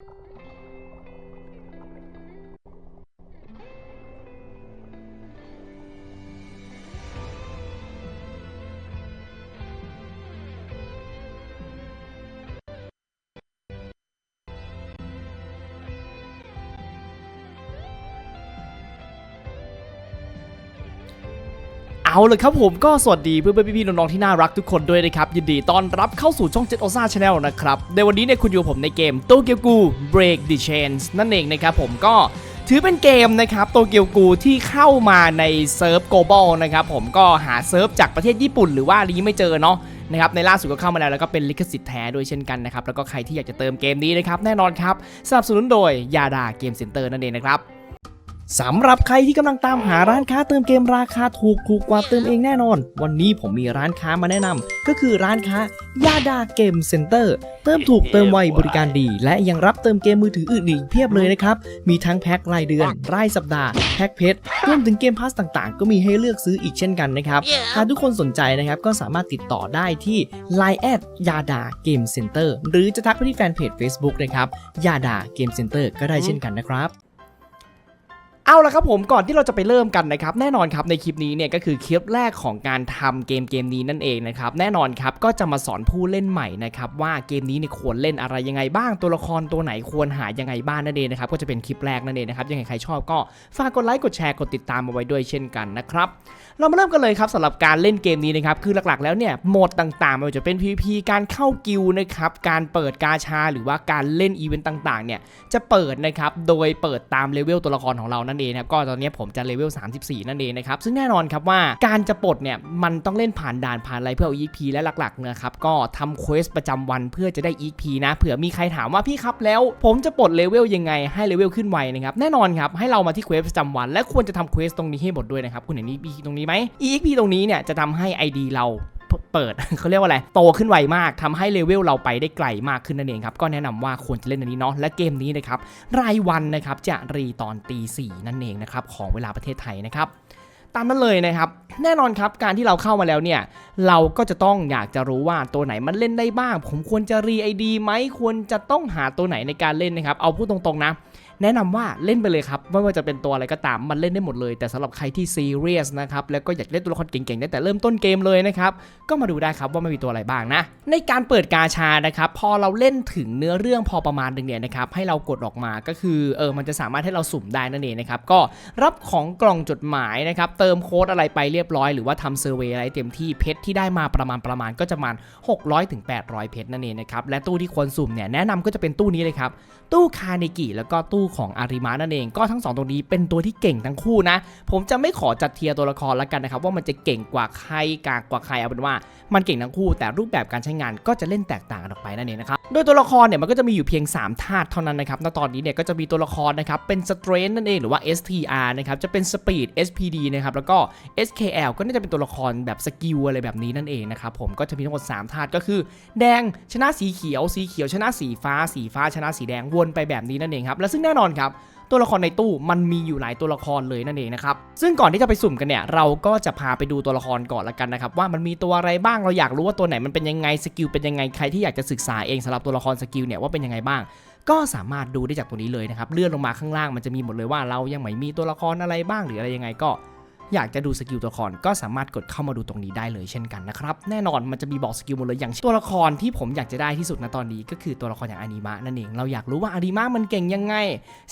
Thank you. เอาเลยครับผมก็สวัสดีเพื่อนๆพี่ๆน้องๆที่น่ารักทุกคนด้วยนะครับ ยินดีต้อนรับเข้าสู่ช่อง7 o s a Channel นะครับ ในวันนี้เนี่ยคุณอยู่กับผมในเกมโตเกียวกู Break the Chains นั่นเองนะครับผมก็ถือเป็นเกมนะครับโตเกียวกูที่เข้ามาในเซิร์ฟ global นะครับผมก็หาเซิร์ฟจากประเทศญี่ปุ่นหรือว่าอะไรนี้ไม่เจอเนาะนะครับในล่าสุดก็เข้ามาแล้วแล้วก็เป็นลิขสิทธิ์แท้ด้วยเช่นกันนะครับแล้วก็ใครที่อยากจะเติมเกมนี้นะครับแน่นอนครับสนับสนุนโดยยาดาเกมเซ็นเตอร์นั่นเองนะครับ สำหรับใครที่กำลังตามหาร้านค้าเติมเกมราคาถูกถูกกว่าเติมเองแน่นอน วันนี้ผมมีร้านค้ามาแนะนำก็คือร้านค้ายาดาเกมเซ็นเตอร์เติมถูกเติมไวบริการดี และยังรับเติมเกมมือถืออื่นอีกเพียบเลยนะครับ มีทั้งแพ็ครายเดือน รายสัปดาห์ แพ็คเพชรรวมถึงเกมพาสต่างๆ ก็มีให้เลือกซื้ออีกเช่นกันนะครับหากทุกคนสนใจนะครับก็สามารถติดต่อได้ที่ Line แอดยาดาเกมเซ็นเตอร์หรือจะทักไปที่แฟนเพจ Facebook นะครับยาดาเกมเซ็นเตอร์ก็ได้เช่นกันนะครับ เอาละครับผมก่อนที่เราจะไปเริ่มกันนะครับแน่นอนครับในคลิปนี้เนี่ยก็คือคลิปแรกของการทำเกมเกมนี้นั่นเองนะครับแน่นอนครับก็จะมาสอนผู้เล่นใหม่นะครับว่าเกมนี้เนี่ยควรเล่นอะไรยังไงบ้างตัวละครตัวไหนควรหายังไงบ้างนั่นเองนะครับก็จะเป็นคลิปแรกนั่นเองนะครับยังไงใครชอบก็ฝากกดไลค์กดแชร์กดติดตามมาไว้ด้วยเช่นกันนะครับเรามาเริ่มกันเลยครับสำหรับการเล่นเกมนี้นะครับคือหลักๆ แล้วเนี่ยโหมดต่างๆไม่ว่าจะเป็น PVP การเข้ากิลนะครับการเปิดกาชาหรือว่าการเล่นอีเวนต์ต่างๆเนี่ยจะเปิดนะครับโดยเปิดตามเลเวลตัวละครของเรานั่นเองนะครับก็ตอนนี้ผมจะเลเวล 34 นั่นเองนะครับซึ่งแน่นอนครับว่าการจะปลดเนี่ยมันต้องเล่นผ่านด่านผ่านอะไรเพื่อเอา EP และหลักๆนะครับก็ทำเควสประจำวันเพื่อจะได้ EP นะเผื่อมีใครถามว่าพี่ครับแล้วผมจะปลดเลเวลยังไงให้เลเวลขึ้นไวนะครับแน่นอนครับให้เรามาที่เควสประจำวัน และควรจะทำเควสตรงนี้ให้หมดด้วยนะครับคุณเห็น EP ตรงนี้ไหม EP ตรงนี้เนี่ยจะทำให้ ID เรา เปิดเขาเรียกว่าอะไรโตขึ้นไวมากทำให้เลเวลเราไปได้ไกลมากขึ้นนั่นเองครับก็แนะนำว่าควรจะเล่นอันนี้เนาะและเกมนี้นะครับรายวันนะครับจะรีตอนตีสี่นั่นเองนะครับของเวลาประเทศไทยนะครับตามนั้นเลยนะครับแน่นอนครับการที่เราเข้ามาแล้วเนี่ยเราก็จะต้องอยากจะรู้ว่าตัวไหนมันเล่นได้บ้าง ผมควรจะรีไอดีไหมควรจะต้องหาตัวไหนในการเล่นนะครับเอาพูดตรงๆนะ แนะนำว่าเล่นไปเลยครับไม่ว่าจะเป็นตัวอะไรก็ตามมันเล่นได้หมดเลย แต่สำหรับใครที่ซีเรียสนะครับแล้วก็อยากเล่นตัวละครเก่งๆตั้งแต่เริ่มต้นเกมเลยนะครับก็มาดูได้ครับว่ามันมีตัวอะไรบ้างนะ ในการเปิดกาชานะครับพอเราเล่นถึงเนื้อเรื่องพอประมาณหนึ่งเนี่ยนะครับให้เรากดออกมาก็คือเออมันจะสามารถให้เราสุ่มได้นั่นเองนะครับก็รับของกล่องจดหมายนะครับเติมโค้ดอะไรไปเรียบร้อยหรือว่าทำเซอร์เวยอะไรเต็มที่เพชรที่ได้มาประมาณประมาณก็จะประมาณ 600ถึง800 เพชรนั่นเองนะครับและตู้ที่ควรสุ่มเนี่ยแนะนำก็จะเป็นตู้นี้เลยครับตู้คาเนกิแล้วก็ตู้ของอาริมานั่นเอง ก็ทั้งสองตัวนี้เป็นตัวที่เก่งทั้งคู่นะ ผมจะไม่ขอจัดเทียร์ตัวละครแล้วกันนะครับ ว่ามันจะเก่งกว่าใครกากกว่าใครเอาเป็นว่ามันเก่งทั้งคู่ แต่รูปแบบการใช้งานก็จะเล่นแตกต่างกันออกไปนั่นเองนะครับโดยตัวละครเนี่ยมันก็จะมีอยู่เพียง 3 ธาตุเท่านั้นนะครับ ณ ตอนนี้เนี่ยก็จะมีตัวละครนะครับเป็น Strength นั่นเองหรือว่า STR นะครับ จะเป็น Speed SPD นะครับ แล้วก็ SKL ก็น่าจะเป็นตัวละครแบบสกิลอะไรแบบนี้นั่นเองนะครับ ผมก็จะมีทั้งหมด 3 ธาตุก็คือ แดงชนะสีเขียว สีเขียวชนะสีฟ้า สีฟ้าชนะสีแดงวนไปแบบนี้นั่นเองครับ และซึ่งแน่นอนครับตัวละครในตู้มันมีอยู่หลายตัวละครเลยนั่นเองนะครับ ซึ่งก่อนที่จะไปสุ่มกันเนี่ย เราก็จะพาไปดูตัวละครก่อนละกันนะครับ ว่ามันมีตัวอะไรบ้างเราอยากรู้ว่าตัวไหนมันเป็นยังไงสกิลเป็นยังไงใครที่อยากจะศึกษาเองสำหรับตัวละครสกิลเนี่ยว่าเป็นยังไงบ้าง ก็สามารถดูได้จากตัวนี้เลยนะครับเลื่อนลงมาข้างล่างมันจะมีหมดเลยว่าเรายังไม่มีตัวละครอะไรบ้างหรืออะไรยังไงก็ อยากจะดูสกิลตัวละครก็สามารถกดเข้ามาดูตรงนี้ได้เลยเช่นกันนะครับ แน่นอนมันจะมีบอกสกิลหมดเลยอย่างตัวละครที่ผมอยากจะได้ที่สุดณตอนนี้ ก็คือตัวละครอย่างอานิมะนั่นเองเราอยากรู้ว่าอานิมะมันเก่งยังไง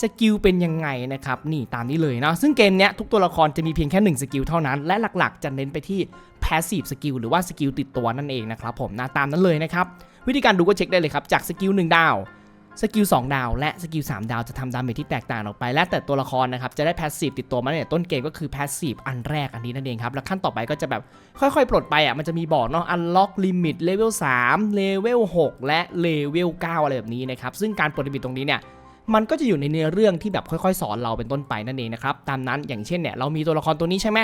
สกิลเป็นยังไงนะครับนี่ตามนี้เลยเนาะซึ่งเกมเนี้ยทุกตัวละครจะมีเพียงแค่หนึ่งสกิลเท่านั้นและหลักๆ จะเน้นไปที่ passive สกิลหรือว่าสกิลติดตัวนั่นเองนะครับผมนะตามนั้นเลยนะครับวิธีการดูก็เช็คได้เลยครับจากสกิล1ดาว สกิล2ดาวและสกิล3ดาวจะทำดาเมจที่แตกต่างออกไป และแต่ตัวละครนะครับจะได้แพสซีฟติดตัวมาเนี่ยต้นเกมก็คือแพสซีฟอันแรกอันนี้นั่นเองครับ แล้วขั้นต่อไปก็จะแบบค่อยๆ ปลดไปอะมันจะมีบอกเนาะอันล็อกลิมิตเลเวล3เลเวล6และเลเวล9อะไรแบบนี้นะครับ ซึ่งการปลดลิมิตตรงนี้เนี่ยมันก็จะอยู่ในเนื้อเรื่องที่แบบค่อยๆ สอนเราเป็นต้นไปนั่นเองนะครับตามนั้นอย่างเช่นเนี่ยเรามีตัวละครตัวนี้ใช่ไหม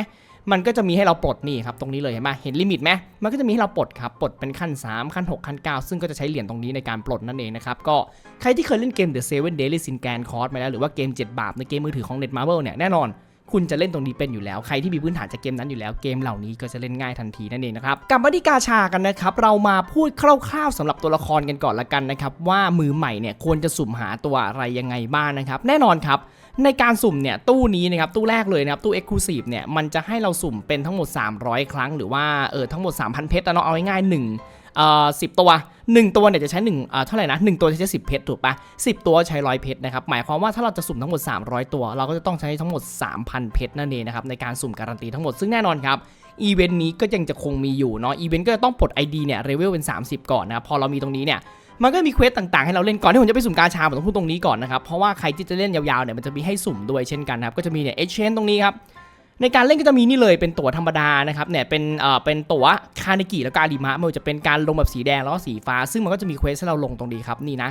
มันก็จะมีให้เราปลดนี่ครับตรงนี้เลยเห็นไหมเห็นลิมิตไหมมันก็จะมีให้เราปลดครับปลดเป็นขั้น 3 ขั้น 6 ขั้น 9 ซึ่งก็จะใช้เหรียญตรงนี้ในการปลดนั่นเองนะครับก็ใครที่เคยเล่นเกม The Seven Daily Sin Can Cost มาแล้วหรือว่าเกม 7 บาปในเกมมือถือของ Net Marble เนี่ยแน่นอนคุณจะเล่นตรงนี้เป็นอยู่แล้ว ใครที่มีพื้นฐานจากเกมนั้นอยู่แล้วเกมเหล่านี้ก็จะเล่นง่ายทันทีนั่นเองนะครับกลับมาที่กาชากันนะครับเรามาพูดคร่าวๆสำหรับตัวละครกันก่อนละกันนะครับว่ามือใหม่เนี่ยควรจะสุ่มหาตัวอะไรยังไงบ้างนะครับแน่นอนครับ ในการสุ่มเนี่ยตู้นี้นะครับตู้แรกเลยนะครับตู้ Exclusive เนี่ยมันจะให้เราสุ่มเป็นทั้งหมด 300 ครั้งหรือว่าเออทั้งหมด 3,000 เพชรนะเนาะเอาง่ายๆหนึ่งเอ่อสิตัว 1 ตัวเนี่ยจะใช้1เอ่อเท่าไหร่นะ1ตัวจะใช้ 10 เพชรถูกปะ10 ตัวใช้ 100 เพชรนะครับหมายความว่าถ้าเราจะสุ่มทั้งหมด 300 ตัว เราก็จะต้องใช้ทั้งหมด 3,000 เพชรนั่นเองนะครับในการสุ่มการันตีทั้งหมดซึ่งแน่นอนครับอีเวนต์นี้ก็ยังจะคงมีอยู่เนาะอีเวนต์ก็จะต้องปลด ID เนี่ยเลเวลเป็น 30 ก่อนนะพอเรามีตรงนี้เนี่ย มันก็มีเควสต่างๆให้เราเล่นก่อนที่ผมจะไปสุ่มกาชาผมต้องพูดตรงนี้ก่อนนะครับเพราะว่าใครที่จะเล่นยาวๆเนี่ยมันจะมีให้สุ่มด้วยเช่นกันนะครับก็จะมีเนี่ยเอชเชนตรงนี้ครับในการเล่นก็จะมีนี่เลยเป็นตั๋วธรรมดานะครับเนี่ยเป็นเอ่อเป็นตั๋วคาเนกิแล้วก็อาริมะไม่ว่าจะเป็นการลงแบบสีแดงแล้วก็สีฟ้า ซึ่งมันก็จะมีเควสให้เราลงตรงนี้ครับนี่นะ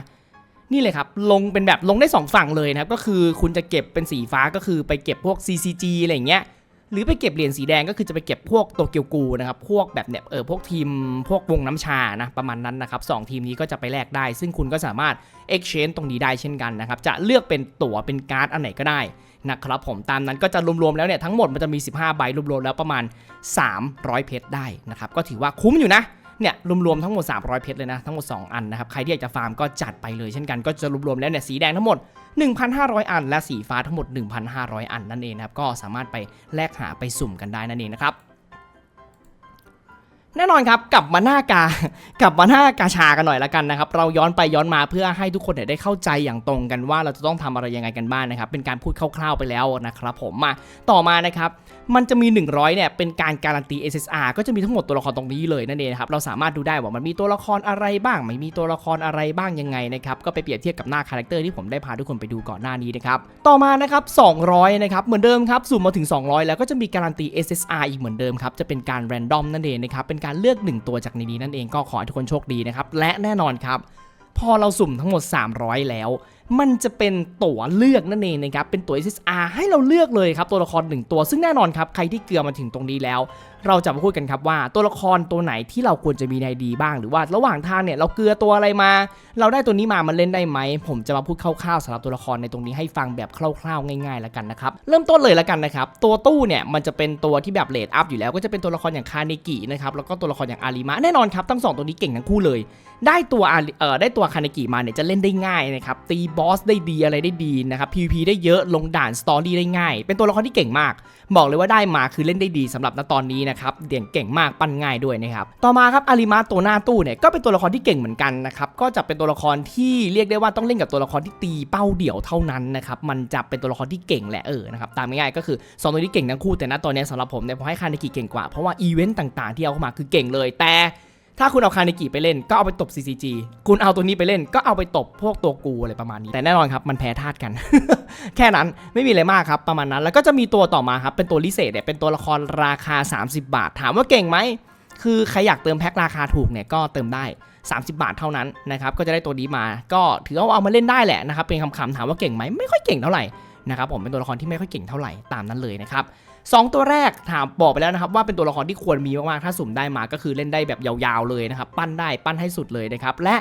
นี่เลยครับลงเป็นแบบลงได้สองฝั่งเลยนะครับก็คือคุณจะเก็บเป็นสีฟ้าก็คือไปเก็บพวก CCG อะไรอย่างเงี้ย หรือไปเก็บเหรียญสีแดงก็คือจะไปเก็บพวกโตเกียวกูนะครับ พวกแบบเนี่ยเออพวกทีมพวกวงน้ำชานะประมาณนั้นนะครับสองทีมนี้ก็จะไปแลกได้ ซึ่งคุณก็สามารถ exchange ตรงนี้ได้เช่นกันนะครับ จะเลือกเป็นตั๋วเป็นการ์ดอันไหนก็ได้นะครับผมตามนั้นก็จะรวมๆแล้วเนี่ยทั้งหมดมันจะมี 15 ใบรวมๆแล้วประมาณ 300 เพชรได้นะครับก็ถือว่าคุ้มอยู่นะ เนี่ยรวมๆทั้งหมด 300 เพชรเลยนะทั้งหมด 2 อันนะครับใครที่อยากจะฟาร์มก็จัดไปเลยเช่นกันก็จะรวมๆแล้วเนี่ยสีแดงทั้งหมด 1,500 อัน และสีฟ้าทั้งหมด 1,500 อันนั่นเองนะครับก็สามารถไปแลกหาไปสุ่มกันได้นั่นเองนะครับ แน่นอนครับกลับมาหน้ากากลับมาหน้ากาชากันหน่อยละกันนะครับ เราย้อนไปย้อนมาเพื่อให้ทุกคนเนี่ยได้เข้าใจอย่างตรงกันว่าเราจะต้องทำอะไรยังไงกันบ้างนะครับ เป็นการพูดคร่าวๆไปแล้วนะครับผมมาต่อมานะครับ มันจะมี 100เนี่ยเป็นการการันตี SSR ก็จะมีทั้งหมดตัวละครตรงนี้เลยนั่นเองครับเราสามารถดูได้ว่ามันมีตัวละครอะไรบ้าง ไม่มีตัวละครอะไรบ้างยังไงนะครับก็ไปเปรียบเทียบกับหน้าคาแรคเตอร์ที่ผมได้พาทุกคนไปดูก่อนหน้านี้นะครับต่อมานะครับ200นะครับเหมือนเดิมครับสุ่มมาถึง 200 แล้วก็จะมีการันตี SSR อีกเหมือนเดิมครับจะเป็นการแรนดอมนั่นเองนะครับเป็นการเลือก 1 ตัวจากในนี้นั่นเองก็ขอให้ทุกคนโชคดีนะครับ และแน่นอนครับ พอเราสุ่มทั้งหมด 300 แล้ว มันจะเป็นตั๋วเลือกนั่นเองนะครับ เป็นตั๋ว SSR ให้เราเลือกเลยครับตัวละครหนึ่งตัว ซึ่งแน่นอนครับใครที่เกลือมาถึงตรงนี้แล้ว เราจะมาพูดกันครับว่าตัวละครตัวไหนที่เราควรจะมีในดีบ้าง หรือว่าระหว่างทางเนี่ยเราเกลือตัวอะไรมา เราได้ตัวนี้มามันเล่นได้ไหม ผมจะมาพูดคร่าวๆสำหรับตัวละครในตรงนี้ให้ฟังแบบคร่าวๆง่ายๆแล้วกันนะครับ เริ่มต้นเลยแล้วกันนะครับ ตัวตู้เนี่ยมันจะเป็นตัวที่แบบเลดอัพอยู่แล้วก็จะเป็นตัวละครอย่างคาเนกินะครับแล้วก็ตัวละครอย่างอาริมะแน่นอนครับทั้งสองตัวนี้เก่งทั้งคู่เลย ได้ตัวอาเอ่อได้ตัวคาเนกิมาเนี่ยจะเล่นได้ง่ายนะครับตีบอสได้ดีอะไรได้ดีนะครับ PVP ได้เยอะลงด่านสตอรี่ได้ง่าย เป็นตัวละครที่เก่งมาก บอกเลยว่าได้มาคือเล่นได้ดีสำหรับณตอนนี้นะครับเด่นเก่งมากปั้นง่ายด้วยนะครับต่อมาครับอาริมาตัวหน้าตู้เนี่ยก็เป็นตัวละครที่เก่งเหมือนกันนะครับก็จะเป็นตัวละครที่เรียกได้ว่าต้องเล่นกับตัวละครที่ตีเป้าเดี่ยวเท่านั้นนะครับมันจะเป็นตัวละครที่เก่งแหละเออนะครับตามง่ายๆก็คือสองตัวนี้เก่งทั้งคู่แต่ณตอนนี้สำหรับผมเนี่ยผมให้คาเนกิเก่งกว่าเพราะว่าอีเวนต์ต่างๆ ที่เอาเข้ามาคือเก่งเลยแต่ ถ้าคุณเอาคาเนกิไปเล่นก็เอาไปตบ CCG คุณเอาตัวนี้ไปเล่นก็เอาไปตบพวกตัวกูอะไรประมาณนี้ แต่แน่นอนครับมันแพ้ธาตุกัน แค่นั้นไม่มีอะไรมากครับประมาณนั้น แล้วก็จะมีตัวต่อมาครับเป็นตัวลิเศษเนี่ยเป็นตัวละครราคา 30 บาท ถามว่าเก่งไหมคือใครอยากเติมแพ็คราคาถูกเนี่ยก็เติมได้ 30 บาทเท่านั้นนะครับก็จะได้ตัวนี้มา ก็ถือว่าเอามาเล่นได้แหละนะครับเป็นคำๆถามว่าเก่งไหมไม่ค่อยเก่งเท่าไหร่นะครับผมเป็นตัวละครที่ไม่ค่อยเก่งเท่าไหร่ตามนั้นเลยนะครับ สองตัวแรกถามบอกไปแล้วนะครับว่าเป็นตัวละครที่ควรมีมากๆถ้าสุ่มได้มาก็คือเล่นได้แบบยาวๆเลยนะครับปั้นได้ปั้นให้สุดเลยนะครับและ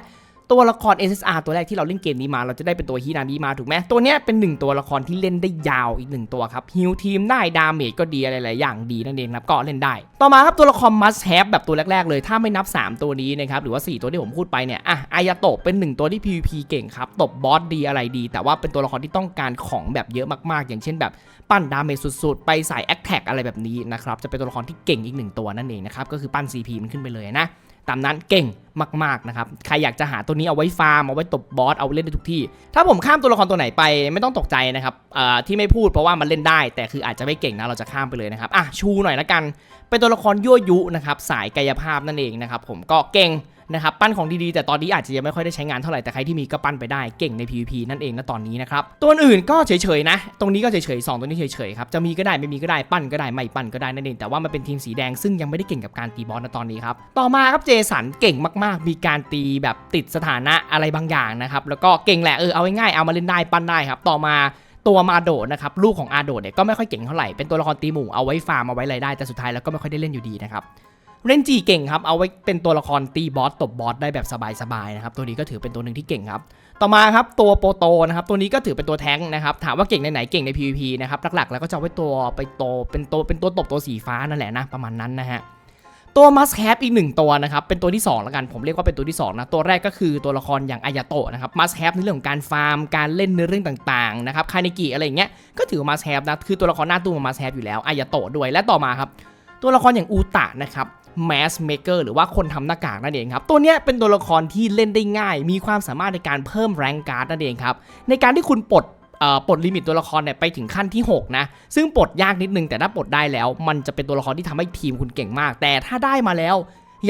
ตัวละคร SSR ตัวแรกที่เราเล่นเกมนี้มา เราจะได้เป็นตัวฮินามิมาถูกไหมตัวเนี้ยเป็นหนึ่งตัวละครที่เล่นได้ยาวอีกหนึ่งตัวครับฮิวทีมได้ดาเมจก็ดีอะไรหลายอย่างดีนั่นเองครับก็เล่นได้ ต่อมาครับตัวละคร must have แบบตัวแรก ๆ เลย ถ้าไม่นับ 3 ตัวนี้นะครับหรือว่า 4 ตัวที่ผมพูดไปเนี่ยอะอายาโตะเป็น 1 ตัวที่ PVP เก่งครับตบบอสดีอะไรดี แต่ว่าเป็นตัวละครที่ต้องการของแบบเยอะมากๆ อย่างเช่นแบบปั้นดาเมจสุดๆ ไปใส่แอคแท็กอะไรแบบนี้นะครับจะเป็นตัวละครที่เก่งอีกหนึ่งตัวนั่นเองนะครับก็คือปั้น CP มันขึ้นไปเลยนะ ตามนั้นเก่งมากๆนะครับ ใครอยากจะหาตัวนี้เอาไว้ฟาร์ม เอาไว้ตบบอส เอาไว้เล่นได้ทุกที่ ถ้าผมข้ามตัวละครตัวไหนไปไม่ต้องตกใจนะครับที่ไม่พูดเพราะว่ามันเล่นได้ แต่คืออาจจะไม่เก่งนะเราจะข้ามไปเลยนะครับอะชูหน่อยละกัน เป็นตัวละครยั่วยุนะครับสายกายภาพนั่นเองนะครับผมก็เก่ง นะครับปั้นของดีๆ แต่ตอนนี้อาจจะยังไม่ค่อยได้ใช้งานเท่าไหร่แต่ใครที่มีก็ปั้นไปได้เก่งใน PVP นั่นเองนะตอนนี้นะครับตัวอื่นก็เฉยๆนะ ตรงนี้ก็เฉยๆสองตัวนี้เฉยๆครับจะมีก็ได้ไม่มีก็ได้ปั้นก็ได้ไม่ปั้นก็ได้นั่นเองแต่ว่ามันเป็นทีมสีแดงซึ่งยังไม่ได้เก่งกับการตีบอสนะตอนนี้ครับต่อมาครับเจสันเก่งมากๆ มีการตีแบบติดสถานะอะไรบางอย่างนะครับแล้วก็เก่งแหละเออเอาง่ายๆเอามาเล่นได้ปั้นได้ครับต่อมาตัวมาโดดนะครับลูกของอาโดดเนี่ยก็ไม่ค่อยเก่งเท่าไหร่เป็นตัวละครตีหมู่เอาไว้ฟาร์มเอาไว้อะไรได้แต่สุดท้ายแล้วก็ไม่ค่อยได้เล่นอยู่ดีนะครับ เรนจีเก่งครับเอาไว้เป็นตัวละครตีบอสตบบอสได้แบบสบายๆนะครับตัวนี้ก็ถือเป็นตัวหนึ่งที่เก่งครับต่อมาครับตัวโปโตนะครับตัวนี้ก็ถือเป็นตัวแท้งนะครับถามว่าเก่งในไหนเก่งใน PVP นะครับหลักๆแล้วก็จะเอาไว้ตัวไปโตเป็นตัวเป็นตัวตบตัวสีฟ้านั่นแหละนะประมาณนั้นนะฮะตัวมัสแคปอีกหนึ่งตัวนะครับเป็นตัวที่2แล้วกันผมเรียกว่าเป็นตัวที่2นะตัวแรกก็คือตัวละครอย่างอายาโตะนะครับมัสแคปในเรื่องของการฟาร์มการเล่นในเรื่องต่างๆนะครับคาเนกิอะไรอย่างเงี้ยก็ถือมัสแคปนะคือตัวละครหน้าตู้มัสแคปอยู่แล้วอายาโตะด้วยและต่อมาครับตัวละครอย่างอูตะนะครับ Mask Maker หรือว่าคนทำหน้ากากนั่นเองครับ ตัวเนี้ยเป็นตัวละครที่เล่นได้ง่าย มีความสามารถในการเพิ่มแรงการ์ดนั่นเองครับ ในการที่คุณปลดเอ่อปลดลิมิตตัวละครเนี่ยไปถึงขั้นที่ 6 นะ ซึ่งปลดยากนิดนึงแต่ถ้าปลดได้แล้ว มันจะเป็นตัวละครที่ทำให้ทีมคุณเก่งมาก แต่ถ้าได้มาแล้ว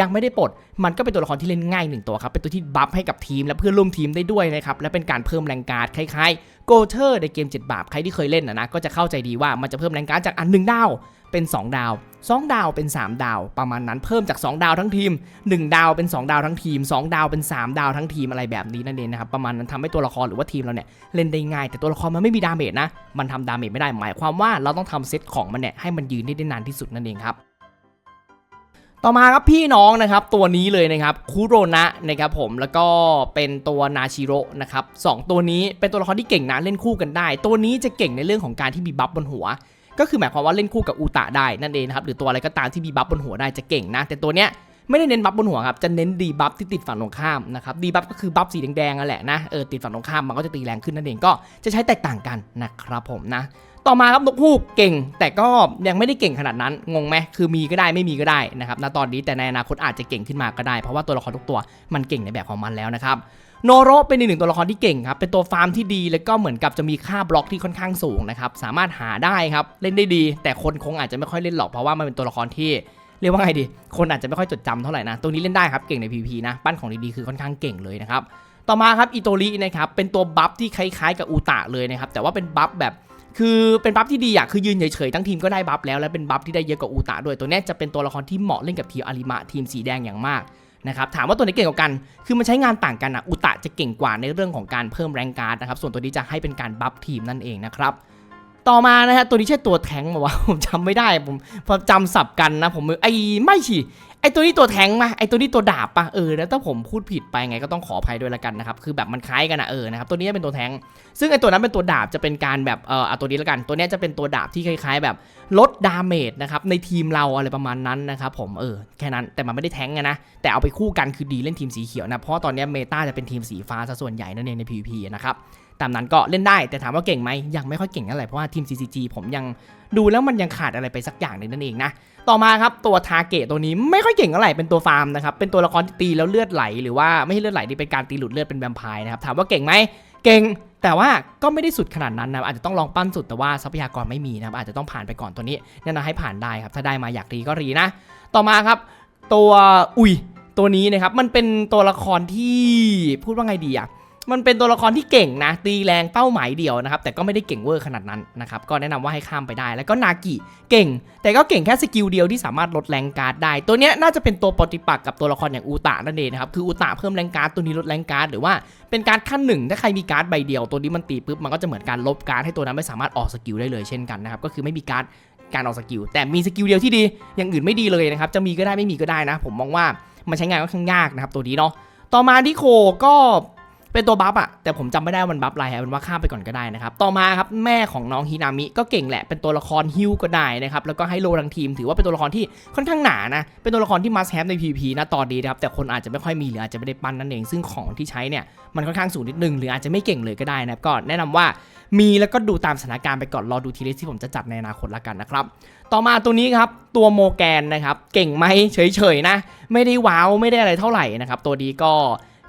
ยังไม่ได้ปลด มันก็เป็นตัวละครที่เล่นง่ายหนึ่งตัวครับ เป็นตัวที่บัฟให้กับทีมและเพื่อนร่วมทีมได้ด้วยนะครับ และเป็นการเพิ่มแรงการ์ดคล้ายๆโกเทอร์ในเกม 7 บาปใครที่เคยเล่นนะนะก็จะเข้าใจดีว่ามันจะเพิ่มแรงการ์ดจากอันหนึ่งดาวเป็น 2 ดาว 2 ดาวเป็น 3 ดาว ประมาณนั้นเพิ่มจาก 2 ดาวทั้งทีม 1 ดาวเป็น 2 ดาวทั้งทีม 2 ดาวเป็น 3 ดาวทั้งทีมอะไรแบบนี้นั่นเองนะครับประมาณนั้นทำให้ตัวละครหรือว่าทีมเราเนี่ยเล่นได้ง่าย แต่ตัวละครมันไม่มีดาเมจนะมันทำดาเมจไม่ได้หมายความว่าเราต้องทำเซตของมันเนี่ยให้มันยืนได้ได้นานที่สุดนั่นเองครับ ต่อมาครับพี่น้องนะครับตัวนี้เลยนะครับคุโรนะนะครับผมแล้วก็เป็นตัวนาชิโร่นะครับสองตัวนี้เป็นตัวละครที่เก่งนะเล่นคู่กันได้ ตัวนี้จะเก่งในเรื่องของการที่มีบัฟบนหัว ก็คือหมายความว่าเล่นคู่กับอูตะได้นั่นเองนะครับหรือตัวอะไรก็ตามที่มีบัฟบนหัวได้จะเก่งนะ แต่ตัวเนี้ยไม่ได้เน้นบัฟบนหัวครับจะเน้นดีบัฟที่ติดฝั่งตรงข้ามนะครับดีบัฟก็คือบัฟสีแดงๆนั่นแหละนะเออติดฝั่งตรงข้ามมันก็จะตีแรงขึ้นนั่นเองก็จะใช้แตกต่างกันนะครับผมนะ ต่อมาครับนกฮูกเก่ง แต่ก็ยังไม่ได้เก่งขนาดนั้นงงไหมคือมีก็ได้ไม่มีก็ได้นะครับณตอนนี้แต่ในอนาคตอาจจะเก่งขึ้นมาก็ได้ เพราะว่าตัวละครทุกตัวมันเก่งในแบบของมันแล้วนะครับโนโรเป็นอีกหนึ่งตัวละครที่เก่งครับ เป็นตัวฟาร์มที่ดี แล้วก็เหมือนกับจะมีค่าบล็อกที่ค่อนข้างสูงนะครับ สามารถหาได้ครับ เล่นได้ดี แต่คนคงอาจจะไม่ค่อยเล่นหรอก เพราะว่ามันเป็นตัวละครที่เรียกว่าไงดี คนอาจจะไม่ค่อยจดจำเท่าไหร่นะตัวนี้เล่นได้ครับ เก่งใน PVP นะ ปั้นของดีๆ คือค่อนข้างเก่งเลยนะครับ ต่อมาครับอิโตรินะครับ เป็นตัวบัฟที่คล้ายๆกับอูตะเลยนะครับ แต่ว่าเป็นบัฟแบบ คือเป็นบัฟที่ดีอะคือยืนเฉยๆทั้งทีมก็ได้บัฟแล้วและเป็นบัฟที่ได้เยอะกว่าอูตะด้วยตัวนี้จะเป็นตัวละครที่เหมาะเล่นกับทีมอาริมะทีมสีแดงอย่างมากนะครับถามว่าตัวไหนเก่งกว่ากัน คือมันใช้งานต่างกันอะอูตะจะเก่งกว่าในเรื่องของการเพิ่มแรงการ์ดนะครับ ส่วนตัวนี้จะให้เป็นการบัฟทีมนั่นเองนะครับ ต่อมานะฮะตัวนี้ใช่ตัวแทงมาวะผมจำไม่ได้ผมพอจำสับกันนะผมไอ้ไม่ฉี ไอตัวนี้ตัวแทงมาไอตัวนี้ตัวดาบปะเออแล้วถ้าผมพูดผิดไปไงก็ต้องขออภัยด้วยละกันนะครับคือแบบมันคล้ายกันนะเออนะครับตัวนี้เป็นตัวแทง ซึ่งไอตัวนั้นเป็นตัวดาบจะเป็นการแบบเออเอาตัวนี้ละกัน ตัวนี้จะเป็นตัวดาบที่คล้าย ๆ แบบลดดาเมจนะครับในทีมเราอะไรประมาณนั้นนะครับผมเออแค่นั้นแต่มันไม่ได้แทงนะแต่เอาไปคู่กันคือดีเล่นทีมสีเขียวนะเพราะตอนนี้เมตาจะเป็นทีมสีฟ้าซะส่วนใหญ่นั่นเองใน PVP นะครับ ตามนั้นก็เล่นได้แต่ถามว่าเก่งไหมยังไม่ค่อยเก่งเท่าไรเพราะว่าทีม CCG ผมยังดูแล้วมันยังขาดอะไรไปสักอย่างหนึ่งนั่นเองนะต่อมาครับตัวทาเกะตัวนี้ไม่ค่อยเก่งเท่าไรเป็นตัวฟาร์มนะครับเป็นตัวละครที่ตีแล้วเลือดไหล หรือว่าไม่ใช่เลือดไหลที่เป็นการตีหลุดเลือดเป็นแวมไพร์นะครับถามว่าเก่งไหมเก่งแต่ว่าก็ไม่ได้สุดขนาดนั้นนะอาจจะต้องลองปั้นสุดแต่ว่าทรัพยากรไม่มีนะครับอาจจะต้องผ่านไปก่อนตัวนี้แนะนำให้ผ่านได้ครับถ้าได้มาอยากรีก็รีนะ ต่อมาครับ ตัวอุยตัวนี้นะครับมันเป็นตัวละครที่พูดว่าไงดีอะ มันเป็นตัวละครที่เก่งนะ ตีแรงเป้าหมายเดียวนะครับ แต่ก็ไม่ได้เก่งเวอร์ขนาดนั้นนะครับ ก็แนะนำว่าให้ข้ามไปได้ แล้วก็นากิเก่ง แต่ก็เก่งแค่สกิลเดียวที่สามารถลดแรงการ์ดได้ ตัวเนี้ยน่าจะเป็นตัวปฏิปักษ์กับตัวละครอย่างอูตะนั่นเองนะครับ คืออูตะเพิ่มแรงการ์ดตัวนี้ลดแรงการ์ดหรือว่าเป็นการดขั้นหนึ่งถ้าใครมีการ์ดใบเดียว ตัวนี้มันตีปุ๊บมันก็จะเหมือนการลบการ์ดให้ตัวนั้นไม่สามารถออกสกิลได้เลยเช่นกันนะครับก็คือไม่มีการ์ดการออกสกิลแต่มีสกิลเดียวที่ดี อย่างอื่นไม่ดีเลยนะครับจะมีก็ได้ไม่มีก็ได้นะ ผมมองว่ามันใช้งานค่อนข้างยากนะครับตัวนี้เนาะต่อมาที่โคก็ เป็นตัวบัฟอะแต่ผมจำไม่ได้วันบัฟอะไรครับเป็นว่าข้ามไปก่อนก็ได้นะครับ ต่อมาครับแม่ของน้องฮินามิก็เก่งแหละ เป็นตัวละครฮิวก็ได้นะครับ แล้วก็ให้โลทั้งทีม ถือว่าเป็นตัวละครที่ค่อนข้างหนานะ เป็นตัวละครที่มัสแฮปใน PVP นะตอนนี้นะครับ แต่คนอาจจะไม่ค่อยมีหรืออาจจะไม่ได้ปั้นนั่นเอง ซึ่งของที่ใช้เนี่ยมันค่อนข้างสูงนิดนึงหรืออาจจะไม่เก่งเลยก็ได้นะครับก็แนะนำว่ามีแล้วก็ดูตามสถานการณ์ไปก่อนรอดูทีเลสที่ผมจะจัดในอนาคตละกันนะครับ ต่อมาตัวนี้ครับตัวโมแกนนะครับเก่งไหมเฉยๆนะ ไม่ได้ว้าวไม่ได้อะไรเท่าไหร่นะครับตัวนี้ก็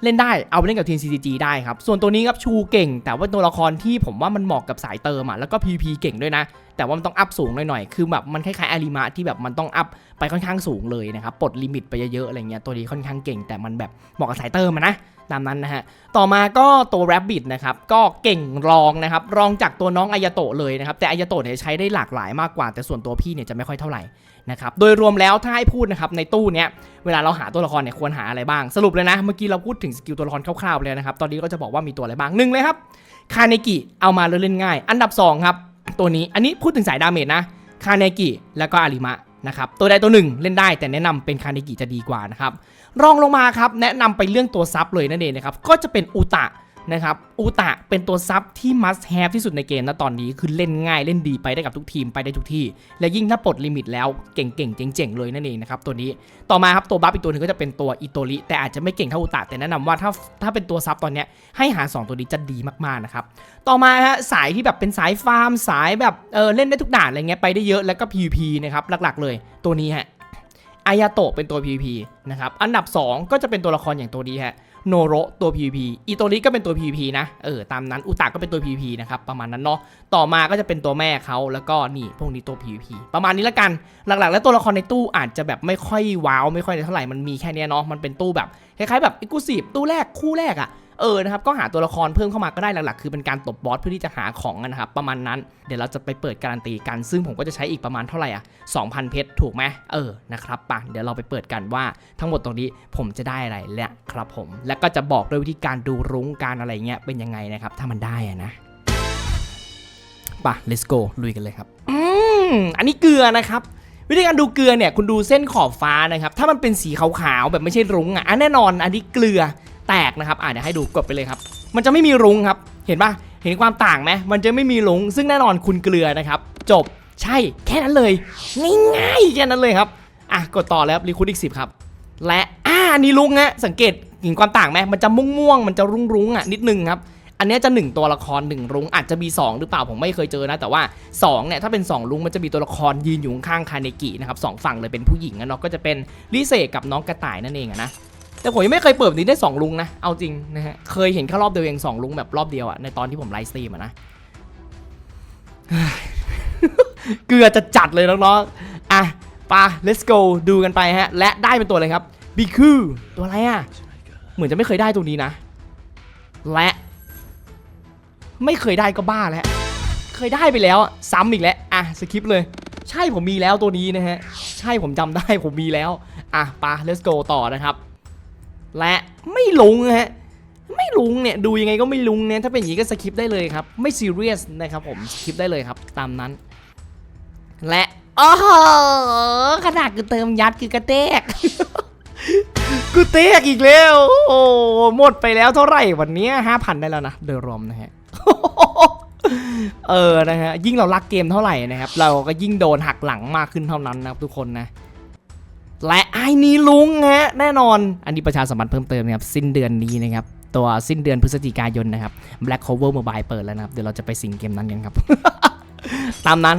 เล่นได้เอาไปเล่นกับทีม CCG ได้ครับ ส่วนตัวนี้ครับชูเก่ง แต่ว่าตัวละครที่ผมว่ามันเหมาะกับสายเติมอะแล้วก็ PVP เก่งด้วยนะ แต่ว่ามันต้องอัพสูงหน่อยๆ คือแบบมันคล้ายๆอาริมะที่แบบมันต้องอัพไปค่อนข้างสูงเลยนะครับปลดลิมิตไปเยอะๆอะไรเงี้ยตัวนี้ค่อนข้างเก่ง แต่มันแบบเหมาะกับสายเติมนะตามนั้นนะฮะ ต่อมาก็ตัว Rabbit นะครับ ก็เก่งรองนะครับ รองจากตัวน้องอายาโตะเลยนะครับ แต่อายาโตะเนี่ยใช้ได้หลากหลายมากกว่า แต่ส่วนตัวพี่เนี่ยจะไม่ค่อยเท่าไหร่ นะครับโดยรวมแล้วถ้าให้พูดนะครับในตู้เนี้ยเวลาเราหาตัวละครเนี่ยควรหาอะไรบ้างสรุปเลยนะ เมื่อกี้เราพูดถึงสกิลตัวละครคร่าวๆเลยนะครับตอนนี้ก็จะบอกว่ามีตัวอะไรบ้างหนึ่งเลยครับคาเนกิเอามาเล่นง่าย อันดับสองครับตัวนี้อันนี้พูดถึงสายดาเมจนะคาเนกิแล้วก็อาริมะนะครับตัวใดตัวหนึ่งเล่นได้แต่แนะนำเป็นคาเนกิจะดีกว่านะครับรองลงมาครับแนะนำไปเรื่องตัวซับเลยนั่นเองนะครับก็จะเป็นอุตะ นะครับอุตะเป็นตัวซับที่ must have ที่สุดในเกมนะตอนนี้คือเล่นง่ายเล่นดีไปได้กับทุกทีมไปได้ทุกที่ และยิ่งถ้าปลดลิมิตแล้วเก่งๆเจ๋งๆเลยนั่นเองนะครับตัวนี้ต่อมาครับตัวบัฟอีกตัวหนึงก็จะเป็นตัวอิโตริแต่อาจจะไม่เก่งเท่าอุตะแต่แนะนำว่าถ้าถ้าเป็นตัวซับตอนนี้ให้หา 2 ตัวนี้จะดีมากๆนะครับต่อมาฮะสายที่แบบเป็นสายฟาร์มสายแบบเออเล่นได้ทุกด่านอะไรเงี้ยไปได้เยอะแล้วก็ PVP นะครับหลักๆ เลยตัวนี้ฮะอายาโตะเป็นตัว PVP นะครับอันดับ 2 ก็จะเป็นตัวละครอย่างตัวนี้ฮะ โนโรตัว PVP อีตัวนี้ก็เป็นตัว PVP นะ เออ ตามนั้น อุตาก็เป็นตัว PVP นะครับ ประมาณนั้นเนาะ ต่อมาก็จะเป็นตัวแม่เขาแล้วก็นี่พวกนี้ตัว PVP ประมาณนี้ละกัน หลักๆ แล้วตัวละครในตู้อาจจะแบบไม่ค่อยว้าว ไม่ค่อยเท่าไหร่ มันมีแค่นี้เนาะ มันเป็นตู้แบบคล้ายๆแบบอีกูซีบตู้แรกคู่แรกอะ เออนะครับก็หาตัวละครเพิ่มเข้ามาก็ได้หลักๆ คือเป็นการตบบอสเพื่อที่จะหาของกันนะครับประมาณนั้นเดี๋ยวเราจะไปเปิดการันตีกัน ซึ่งผมก็จะใช้อีกประมาณเท่าไหร่อะ2,000 เพชรถูกไหมเออนะครับปะเดี๋ยวเราไปเปิดกันว่าทั้งหมดตรงนี้ผมจะได้อะไรและครับผม แล้วก็จะบอกด้วยวิธีการดูรุ้งการอะไรเงี้ยเป็นยังไงนะครับถ้ามันได้อะนะปะ let's go ลุยกันเลยครับอืมอันนี้เกลือนะครับวิธีการดูเกลือเนี่ยคุณดูเส้นขอบฟ้านะครับถ้ามันเป็นสีขาวๆแบบไม่ใช่รุ้งอะอะแน่นอนอันนี้เกลือ แตกนะครับอะเดี๋ยวให้ดูกดไปเลยครับ มันจะไม่มีรุ้งครับ เห็นปะเห็นความต่างไหมมันจะไม่มีรุ้งซึ่งแน่นอนคุณเกลือนะครับ จบใช่แค่นั้นเลยง่ายๆแค่นั้นเลยครับอะกดต่อแล้วรีคูดอีกสิบครับ และอ่านนี้รุ้งฮะสังเกตเห็นความต่างไหมมันจะม่วงๆมันจะรุ้งๆอะนิดนึงครับอันนี้จะ 1 ตัวละคร 1 รุ้งอาจจะมี 2 หรือเปล่าผมไม่เคยเจอนะ แต่ว่า 2 เนี่ย ถ้าเป็น 2 รุ้งมันจะมีตัวละครยืนอยู่ข้างคาเนกินะครับสองฝั่งเลยเป็นผู้หญิงนะเนาะก็จะเป็นลิเซกับน้องกระต่ายนั่นเองนะ แต่ผมยังไม่เคยเปิดแบบนี้ได้ 2 ลุงนะ เอาจริงนะฮะ เคยเห็นแค่รอบเดียวเอง2ลุงแบบรอบเดียวอะในตอนที่ผมไลฟ์สตรีมอะนะ เกลือจะจัดเลยน้องๆ อะไปะ let's go ดูกันไปฮะ และได้เป็นตัวอะไรครับบิคูตัวอะไรอะเหมือนจะไม่เคยได้ตัวนี้นะ และ ไม่เคยได้ก็บ้าแล้ว เคยได้ไปแล้วซ้ำอีกแล้ว อะสคริปเลย ใช่ผมมีแล้วตัวนี้นะฮะ ใช่ผมจำได้ผมมีแล้ว อะปะ let's go ต่อนะครับ และไม่ลงฮะไม่ลุงเนี่ยดูยังไงก็ไม่ลุงเนี่ยถ้าเป็นอย่างนี้ก็สคิปได้เลยครับ ไม่ซีเรียสนะครับผมสคิปได้เลยครับตามนั้น และโอ้โหขนาดกูเติมยัดคือกระเตกกูเตกอีกแล้วโอ้หมดไปแล้วเท่าไหร่วันนี้ห้าพันได้แล้วนะโดยรวมนะฮะเออนะฮะยิ่งเรารักเกมเท่าไหร่นะครับ เราก็ยิ่งโดนหักหลังมากขึ้นเท่านั้นนะครับทุกคนนะ และไอ้นี้ลุงฮะแน่นอน อันนี้ประชาสัมพันธ์เพิ่มเติมนะครับสิ้นเดือนนี้นะครับตัวสิ้นเดือนพฤศจิกายนนะครับ Black Cover Mobile เปิดแล้วนะครับ เดี๋ยวเราจะไปสิงเกมนั้นกันครับ ตามนั้น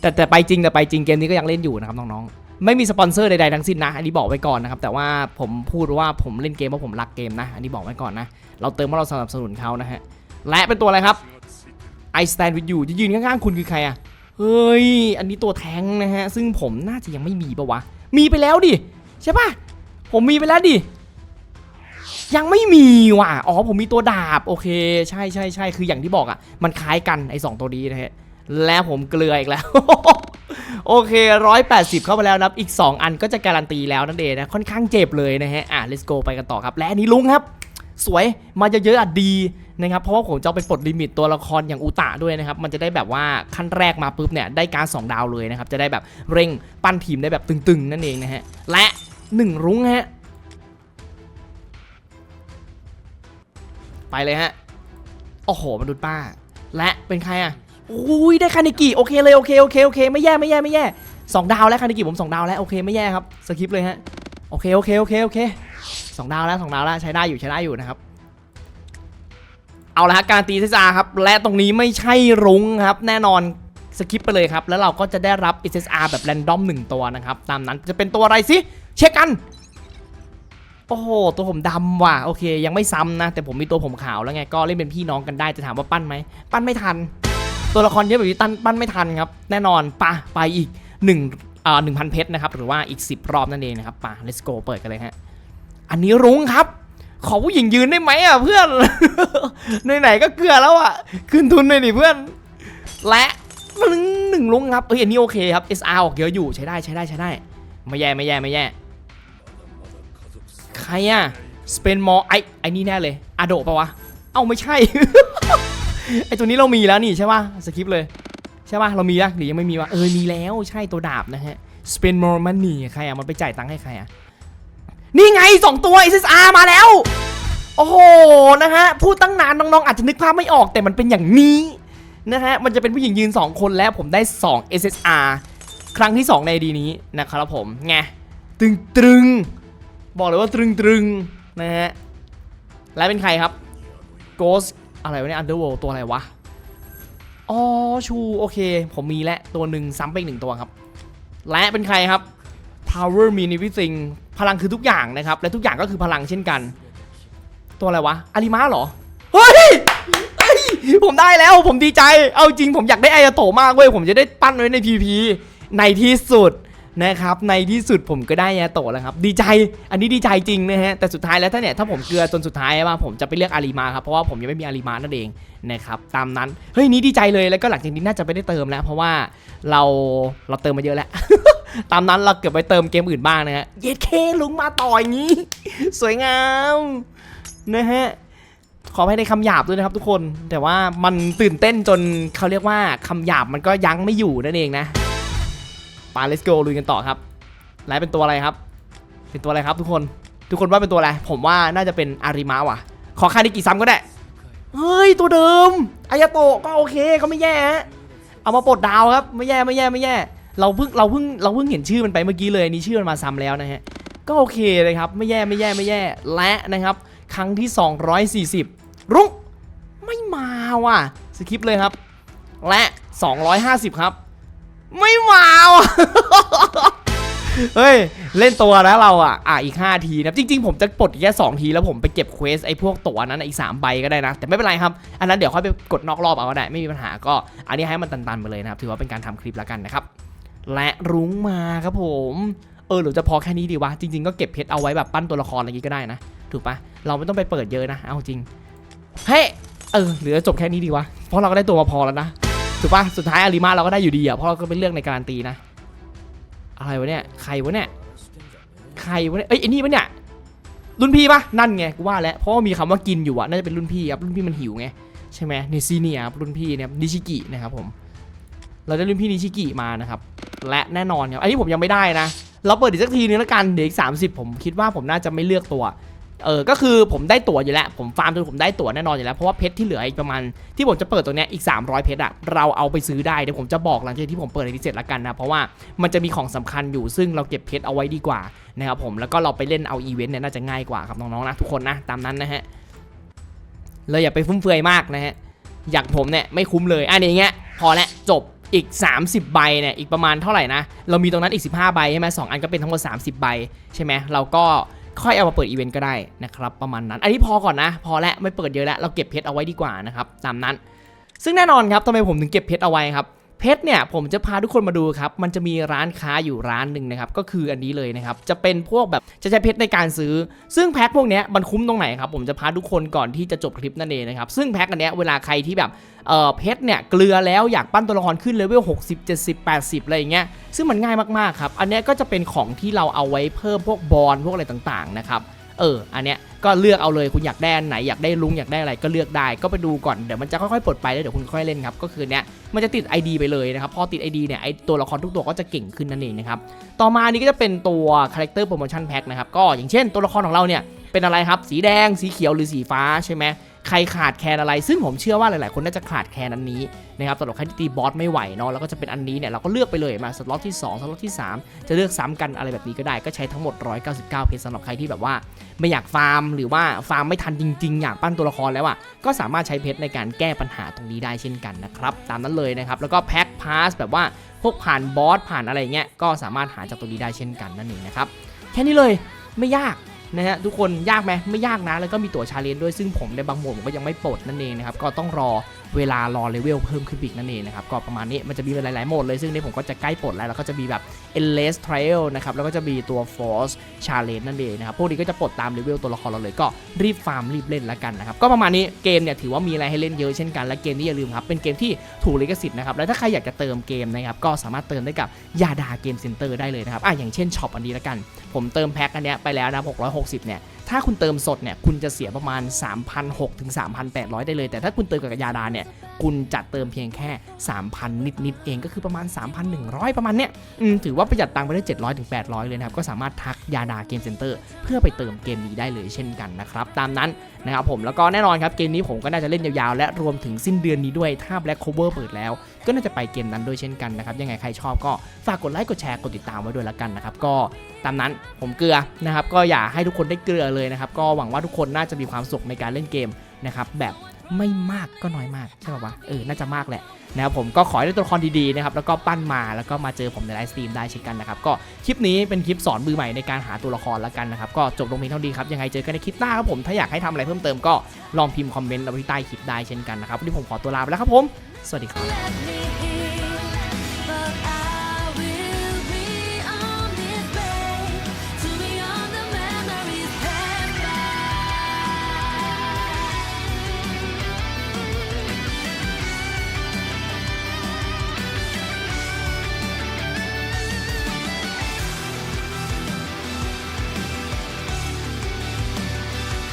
แต่แต่ไปจริงแต่ไปจริงเกมนี้ก็ยังเล่นอยู่นะครับน้องๆ ไม่มีสปอนเซอร์ใดๆทั้งสิ้นนะ อันนี้บอกไว้ก่อนนะครับ แต่ว่าผมพูดว่าผมเล่นเกมเพราะผมรักเกมนะ อันนี้บอกไว้ก่อนนะ เราเติมเพราะเราสนับสนุนเขานะฮะ และเป็นตัวอะไรครับ I stand with you จะยืนข้างๆคุณคือใครอะเฮ้ย อันนี้ตัวแทงนะฮะ ซึ่งผมน่าจะยังไม่มีปะวะ มีไปแล้วดิใช่ปะผมมีไปแล้วดิยังไม่มีว่ะ อ๋อผมมีตัวดาบ โอเค ใช่ใช่ใช่คืออย่างที่บอกอะ่ะ มันคล้ายกันไอ้สองตัวนี้นะฮะ แล้วผมเกลืออีกแล้ว โอเคร้อยแปดสิบเข้ามาแล้วนับอีก 2 อันก็จะการันตีแล้วนั่นเองนะ ค่อนข้างเจ็บเลยนะฮะ อะ let's go ไปกันต่อครับ และอันนี้ลุงครับ สวย มาเยอะๆอะดี นะครับเพราะว่าผมจะเอาไปปลดลิมิตตัวละครอย่างอุตะด้วยนะครับมันจะได้แบบว่าขั้นแรกมาปุ๊บเนี่ยได้การ2ดาวเลยนะครับจะได้แบบเร่งปั้นทีมได้แบบตึงๆนั่นเองนะฮะและ1รุ้งฮะไปเลยฮะโอ้โหมนุษย์ป้า และเป็นใครอะอุ้ยได้คานิกิโอเคเลยโอเคโอเคโอเคไม่แย่ไม่แย่ไม่แย่สองดาวแล้วคานิกิผมสองดาวแล้วโอเคไม่แย่ครับสคริปเลยฮะโอเคโอเคโอเคโอเคสองดาวแล้วสองดาวแล้วใช้ได้อยู่ใช้ได้อยู่นะครับ เอาละฮะการตีเซซาครับ และตรงนี้ไม่ใช่รุ้งครับ แน่นอนสคิปไปเลยครับ แล้วเราก็จะได้รับ SSR แบบแรนดอม1 ตัวนะครับ ตามนั้นจะเป็นตัวอะไรสิ เช็คกัน โอ้โห ตัวผมดำว่ะ โอเค ยังไม่ซ้ำนะ แต่ผมมีตัวผมขาวแล้วไง ก็เล่นเป็นพี่น้องกันได้ จะถามว่าปั้นไหม ปั้นไม่ทัน ตัวละครเยอะแบบนี้ตั้นปั้นไม่ทันครับ แน่นอนปะไปอีก1อ่าหนึ่งพันเพชรนะครับ หรือว่าอีก 10 รอบนั่นเองนะครับปะ let's go เปิดกันเลยฮะ อันนี้รุ้งครับ ขอผู้หญิงยืนได้ไหมอะเพื่อน ไหนๆก็เกลือแล้วอะ ขึ้นทุนเลยดิเพื่อน และหนึ่งหนึ่งลุงครับเอ้ยอันนี้โอเคครับ SR ออกเยอะอยู่ใช้ได้ใช้ได้ใช้ได้ ไม่แย่ไม่แย่ไม่แย่ ใครอะสเปนมอไอไอนี่แน่เลยอาโดปะวะ เอ้าไม่ใช่ ไอตัวนี้เรามีแล้วนี่ใช่ป่ะสคริปต์เลยใช่ป่ะเรามีอะหรือยังไม่มีวะเออมีแล้วใช่ตัวดาบนะฮะ spend more money ใครอะมันไปจ่ายตังค์ให้ใครอะ นี่ไงสองตัว SSR มาแล้ว โอ้โห นะฮะ พูดตั้งนานน้องๆ อาจจะนึกภาพไม่ออกแต่มันเป็นอย่างนี้ นะฮะ มันจะเป็นผู้หญิงยืน 2 คนแล้วผมได้ 2 SSR ครั้งที่ 2 ในดีนี้นะครับผม ไง ตึงตรึง บอกเลยว่าตรึงตรึงนะฮะ และเป็นใครครับ Ghost อะไรวะเนี่ย Underworld ตัวอะไรวะ อ๋อ ชู โอเค ผมมีแล้วตัวหนึ่งซ้ำไปอีกหนึ่งตัวครับ และเป็นใครครับ Power mean everything พลังคือทุกอย่างนะครับ และทุกอย่างก็คือพลังเช่นกัน ตัวอะไรวะอาริมาเหรอเฮ้ยเฮ้ยผมได้แล้วผมดีใจ เอาจริงผมอยากได้ไอโตมากเว้ย ผมจะได้ปั้นไว้ใน PP ในที่สุดนะครับ ในที่สุดผมก็ได้ไอโตแล้วครับ ดีใจ อันนี้ดีใจจริงนะฮะ แต่สุดท้ายแล้วถ้าเนี่ยถ้าผมเกลือจนสุดท้ายว่าผมจะไปเลือกอาริมาครับ เพราะว่าผมยังไม่มีอาริมานั่นเองนะครับ ตามนั้น เฮ้ยนี้ดีใจเลย แล้วก็หลังจากนี้น่าจะไม่ได้เติมแล้ว เพราะว่าเราเราเติมมาเยอะแล้ว ตามนั้นเราเก็บไว้เติมเกมอื่นบ้างนะฮะ เย็ดเคลุงมาต่อยงี้ สวยงามนะฮะขอให้ในคำหยาบด้วยนะครับทุกคน แต่ว่ามันตื่นเต้นจนเขาเรียกว่าคำหยาบมันก็ยั้งไม่อยู่นั่นเองนะปา let's go ลุยกันต่อครับไลฟ์เป็นตัวอะไรครับ เป็นตัวอะไรครับทุกคน ทุกคนว่าเป็นตัวอะไร ผมว่าน่าจะเป็นอาริมาว่ะ ขอคาดิกี่ซ้ำก็ได้ เฮ้ย ตัวเดิมอายาโตะก็โอเคก็ไม่แย่ฮะ เอามาปลดดาวครับ ไม่แย่ไม่แย่ไม่แย่ เราเพิ่งเราเพิ่งเราเพิ่งเห็นชื่อมันไปเมื่อกี้เลยนี่ชื่อมันมาซ้ำแล้วนะฮะก็โอเคเลยครับไม่แย่ไม่แย่ไม่แย่และนะครับ ครั้งที่ 240 รุ้งไม่มาว่ะสคิปเลยครับ และ 250 ครับ ไม่มาว่ะเฮ้ย เล่นตัวแล้วเราอะ อะอีก 5 ทีนะจริง ๆ ผมจะปลดแค่2ทีแล้วผมไปเก็บเควสไอ้พวกตัวนั้นอีก 3 ใบก็ได้นะ แต่ไม่เป็นไรครับ อันนั้นเดี๋ยวค่อยไปกดนอกรอบเอาก็ได้ ไม่มีปัญหาก็ อันนี้ให้มันตันๆไปเลยนะครับ ถือว่าเป็นการทำคลิปแล้วกันนะครับ และรุ้งมาครับผม เออหรือจะพอแค่นี้ดีวะ จริง ๆ ก็เก็บเพชรเอาไว้แบบปั้นตัวละครอะไรอย่างงี้ก็ได้นะ ถูกปะเราไม่ต้องไปเปิดเยอะนะ เอาจริง เฮ้ยเออหรือจะจบแค่นี้ดีวะ เพราะเราก็ได้ตัวมาพอแล้วนะ ถูกปะสุดท้ายอาริมาเราก็ได้อยู่ดีอะ เพราะเราก็เป็นเรื่องในการันตีนะ อะไรวะเนี่ย ใครวะเนี่ย ใครวะเนี่ย เอ้ยไอ้นี่ปะเนี่ย รุ่นพี่ปะนั่นไง กูว่าแล้ว เพราะว่ามีคำว่ากินอยู่อะ น่าจะเป็นรุ่นพี่ครับ รุ่นพี่มันหิวไง ใช่ไหมเนซีเนียรับรุ่นพี่เนี่ยนิชิกินะครับผม เราได้รุ่นพี่นิชิกิมานะครับ และแน่นอนครับอันนี้ผมยังไม่ได้นะ เราเปิดอีกสักทีนึงแล้วกันเดี๋ยวอีกสามสิบผมคิดว่าผมน่าจะไม่เลือกตัวเออก็คือผมได้ตั๋วอยู่แล้ว ผมฟาร์มจนผมได้ตั๋วแน่นอนอยู่แล้ว เพราะว่าเพชรที่เหลืออีกประมาณ ที่ผมจะเปิดตัวเนี้ยอีก 300 เพชรอะเราเอาไปซื้อได้ เดี๋ยวผมจะบอกหลังจากที่ผมเปิดในที่เสร็จแล้วกันนะ เพราะว่ามันจะมีของสำคัญอยู่ซึ่งเราเก็บเพชรเอาไว้ดีกว่านะครับผมแล้วก็เราไปเล่นเอาอีเวนต์เนี่ยน่าจะง่ายกว่าครับน้องๆนะทุกคนนะตามนั้นนะฮะเลยอย่าไปฟุ่มเฟือยมากนะฮะอย่างผมเนี่ยไม่คุ้มเลยอันนี้เงี้ยพอแล้วจบ อีก 30 ใบเนี่ยอีกประมาณเท่าไหร่นะ เรามีตรงนั้นอีก 15 ใบใช่ไหมสองอันก็เป็นทั้งหมด 30 ใบใช่ไหมเราก็ค่อยเอามาเปิดอีเวนต์ก็ได้นะครับประมาณนั้น อันนี้พอก่อนนะ พอแล้วไม่เปิดเยอะแล้วเราเก็บเพชรเอาไว้ดีกว่านะครับตามนั้น ซึ่งแน่นอนครับทำไมผมถึงเก็บเพชรเอาไว้ครับ เพชรเนี่ยผมจะพาทุกคนมาดูครับ มันจะมีร้านค้าอยู่ร้านหนึ่งนะครับ ก็คืออันนี้เลยนะครับ จะเป็นพวกแบบจะใช้เพชรในการซื้อ ซึ่งแพ็คพวกเนี้ยมันคุ้มตรงไหนครับ ผมจะพาทุกคนก่อนที่จะจบคลิปนั่นเองนะครับ ซึ่งแพ็คอันเนี้ยเวลาใครที่แบบเออเพชรเนี่ยเกลือแล้วอยากปั้นตัวละครขึ้นเลเวล60 70 80 อะไรอย่างเงี้ย ซึ่งมันง่ายมากๆครับ อันเนี้ยก็จะเป็นของที่เราเอาไว้เพิ่มพวกบอลพวกอะไรต่างๆนะครับ เออ อันเนี้ยก็เลือกเอาเลยคุณอยากได้อันไหนอยากได้ลุงอยากได้อะไรก็เลือกได้ก็ไปดูก่อนเดี๋ยวมันจะค่อยๆปลดไปแล้วเดี๋ยวคุณค่อยเล่นครับก็คือเนี้ยมันจะติด ID ไปเลยนะครับพอติด ID เนี่ยไอตัวละครทุกตัวก็จะเก่งขึ้นนั่นเองนะครับต่อมานี้ก็จะเป็นตัว Character Promotion Pack นะครับก็อย่างเช่นตัวละครของเราเนี่ย เป็นอะไรครับ สีแดง สีเขียวหรือสีฟ้าใช่ไหมใครขาดแคลนอะไร ซึ่งผมเชื่อว่าหลาย ๆ คนน่าจะขาดแคลนอันนี้นะครับสำหรับใครที่ตีบอสไม่ไหวเนาะแล้วก็จะเป็นอันนี้เนี่ยเราก็เลือกไปเลยมาสล็อตที่ 2 สล็อตที่ 3 จะเลือกซ้ำกันอะไรแบบนี้ก็ได้ก็ใช้ทั้งหมด 199 เพชรสำหรับใครที่แบบว่า ไม่อยากฟาร์ม หรือว่าฟาร์มไม่ทันจริง ๆ อยากปั้นตัวละครแล้วอะก็สามารถใช้เพชรในการแก้ปัญหาตรงนี้ได้เช่นกันนะครับตามนั้นเลยนะครับแล้วก็แพ็คพาสแบบว่าพวกผ่านบอสผ่านอะไรเงี้ยก็สามารถหาจากตรงนี้ได้เช่นกันนั่นเองนะครับแค่นี้เลยไม่ยาก นะฮะทุกคนยากไหมไม่ยากนะแล้วก็มีตั๋วชาเลนจ์ด้วยซึ่งผมในบางโหมดผมก็ยังไม่ปลดนั่นเองนะครับก็ต้องรอ เวลารอเลเวลเพิ่มขึ้นอีกนั่นเองนะครับก็ประมาณนี้มันจะมีหลายๆโหมดเลยซึ่งนี่ผมก็จะใกล้ปลดแล้วแล้วก็จะมีแบบ endless trial นะครับแล้วก็จะมีตัว force challenge นั่นเองนะครับพวกนี้ก็จะปลดตามเลเวลตัวละครเราเลยก็รีบฟาร์มรีบเล่นแล้วกันนะครับก็ประมาณนี้เกมเนี่ยถือว่ามีอะไรให้เล่นเยอะเช่นกันและเกมนี้อย่าลืมครับเป็นเกมที่ถูกลิขสิทธิ์นะครับแล้วถ้าใครอยากจะเติมเกมนะครับก็สามารถเติมได้กับยาดาเกมเซ็นเตอร์ได้เลยนะครับอะอย่างเช่นช็อปอันนี้แล้วกัน ผมเติมแพ็คอันเนี้ยไปแล้วนะ660เนี่ย ถ้าคุณเติมสดเนี่ยคุณจะเสียประมาณ 3,600ถึง3,800 ได้เลย แต่ถ้าคุณเติมกับยาดาเนี่ยคุณจะเติมเพียงแค่ 3,000 นิดๆเองก็คือประมาณ 3,100 ประมาณเนี้ยถือว่าประหยัดตังค์ไปได้ 700ถึง800 เลยนะครับ ก็สามารถทักยาดาเกมเซ็นเตอร์เพื่อไปเติมเกมนี้ได้เลยเช่นกันนะครับ ตามนั้นนะครับผมแล้วก็แน่นอนครับเกมนี้ผมก็น่าจะเล่นยาวๆ และรวมถึงสิ้นเดือนนี้ด้วยถ้า Black Cover เปิดแล้ว ก็น่าจะไปเกมนั้นด้วยเช่นกันนะครับยังไงใครชอบก็ฝากกดไลค์กดแชร์กดติดตามไว้ด้วยละกันนะครับก็ตามนั้นผมเกลือนะครับก็อย่าให้ทุกคนได้เกลือเลยนะครับ ก็หวังว่าทุกคนน่าจะมีความสุขในการเล่นเกมนะครับแบบไม่มากก็น้อยมากใช่ป่าวะเออน่าจะมากแหละนะครับผมก็ขอให้ได้ตัวละครดีๆนะครับแล้วก็ปั้นมาแล้วก็มาเจอผมในไลฟ์สตรีมได้เช่นกันนะครับก็คลิปนี้เป็นคลิปสอนมือใหม่ในการหาตัวละครละกันนะครับก็จบลงเพียงเท่านี้ครับยังไงเจอกันในคลิปหน้าครับผมถ้าอยากให้ทำอะไรเพิ่มเติมก็ลองพิมพ์คอมเมนต์เอาไว้ใต้คลิปได้เช่นกันนะครับวันนี้ผมขอตัวลาไปแล้วครับผมสวัสดีครับ